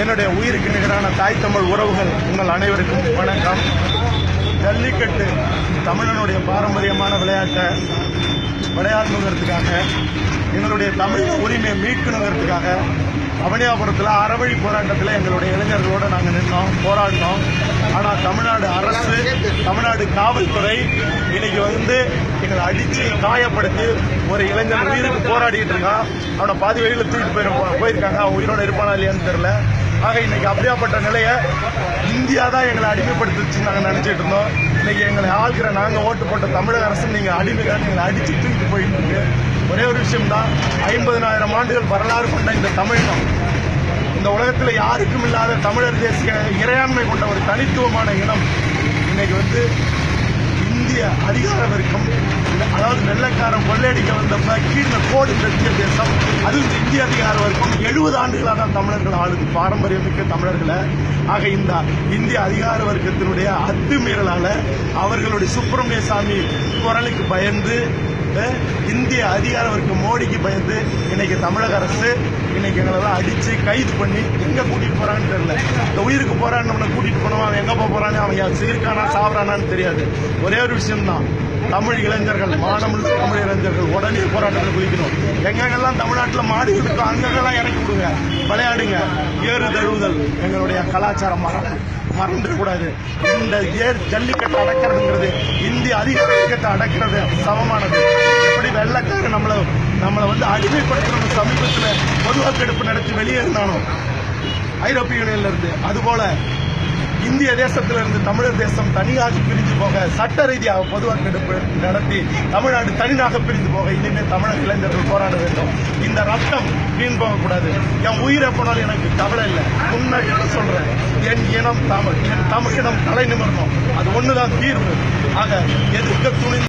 என்னுடைய உயிருக்கு நிகரான தாய் தமிழ் உறவுகள் உங்கள் அனைவருக்கும் வணக்கம். ஜல்லிக்கட்டு தமிழனுடைய பாரம்பரியமான விளையாட்டை விளையாடணுங்கிறதுக்காக எங்களுடைய தமிழ் உரிமையை மீட்கணுங்கிறதுக்காக அவனியாபுரத்தில் அறவழி போராட்டத்தில் எங்களுடைய இளைஞர்களோடு நாங்கள் நின்றோம் போராடினோம். ஆனால் தமிழ்நாடு அற அது காவல்துறை இன்னைக்கு வந்து எங்களை அடித்து காயப்படுத்தி ஒரு இளைஞர் உயிருக்கு போராடிட்டு இருக்கான் அவனை பாதி வழியில் தூக்கிட்டு போய் போயிருக்காங்க. அவன் உயிரோட இருப்பானா இல்லையான்னு தெரில ஆக இன்னைக்கு அப்படியாப்பட்ட நிலையை இந்தியா தான் எங்களை அடிமைப்படுத்துச்சுன்னு நாங்கள் நினச்சிட்டு இருந்தோம். இன்னைக்கு எங்களை ஆள்கிற நாங்கள் ஓட்டு போட்ட தமிழக அரசு நீங்கள் அடிமைதான் எங்களை அடித்து தூக்கிட்டு போயிட்டு இருக்கு. ஒரே ஒரு விஷயம் தான் ஐம்பதனாயிரம் ஆண்டுகள் வரலாறு கொண்ட இந்த தமிழகம் இந்த உலகத்தில் யாருக்கும் இல்லாத தமிழர் தேசிய இறையாண்மை கொண்ட ஒரு தனித்துவமான இனம். இன்னைக்கு வந்து இந்திய அதிகார வர்க்கம் அதாவது வெள்ளைக்காரன் கொள்ளையடிக்க வந்தப்ப கீழே கோடு கட்டிய தேசம் அதுவும் இந்த இந்திய அதிகார வர்க்கம் எழுபது ஆண்டுகளாக தான் தமிழர்கள் ஆளுது. பாரம்பரியமிக்க தமிழர்களை. ஆக இந்த இந்திய அதிகார வர்க்கத்தினுடைய அத்துமீறலால அவர்களுடைய சுப்பிரமணிய சாமி குரலுக்கு பயந்து அஹ், அதிகார வர்க்கம் மோடிக்கு பயந்து இன்னைக்கு தமிழக அரசு இன்னைக்கு எங்களெல்லாம் அடிச்சு கைது பண்ணி எங்க கூட்டிட்டு போறான்னு தெரியல. இந்த உயிருக்கு போறான்னு நம்மளை கூட்டிட்டு போனோம் அவன் எங்க போறான்னு அவன் சீர்கானா இருக்கானா சாவறானான்னு தெரியாது. ஒரே ஒரு விஷயம் தான் தமிழ் இளைஞர்கள் மாணவர்கள் தமிழ் இளைஞர்கள் உடனே போராட்டத்தில் குளிக்கணும் எங்கெங்கெல்லாம் தமிழ்நாட்டில் மாடு இருக்கோ அங்கெல்லாம் இறக்கி விடுங்க. விளையாடுங்க. ஏறு தழுவுதல் எங்களுடைய கலாச்சாரம் மறந்துடக்கூடாது இந்த ஏர் ஜல்லிக்கட்டு அடக்கிறதுங்கிறது இந்திய அதிகாரத்தை அடக்கிறது சமமானது. வெள்ளக்காரன் நம்மளை நம்மளை வந்து அடிமைப்படுத்தணும் சமீபத்தில் பொது வாக்கெடுப்பு நடத்தி வெளியேறினானோ? ஐரோப்பிய யூனியன்ல இருந்து. அதுபோல இந்திய தேசத்திலிருந்து தமிழர் தேசம் தனியாக பிரிந்து போக சட்ட ரீதியாக பொது வாக்கெடுப்பு நடத்தி தமிழ்நாடு தனியாக பிரிந்து போக இனிமேல் தமிழக இளைஞர்கள் போராட வேண்டும். இந்த ரத்தம் வீண் போகக்கூடாது. என் உயிரை போனாலும் எனக்கு கவலை இல்லை. முன்னாடி என்ன சொல்றேன்? என் இனம் தமிழ் என் தமிழ் இனம் தலை நிமிரணும் அது ஒண்ணுதான் தீர்வு. ஆக எதிர்க்க துணிந்து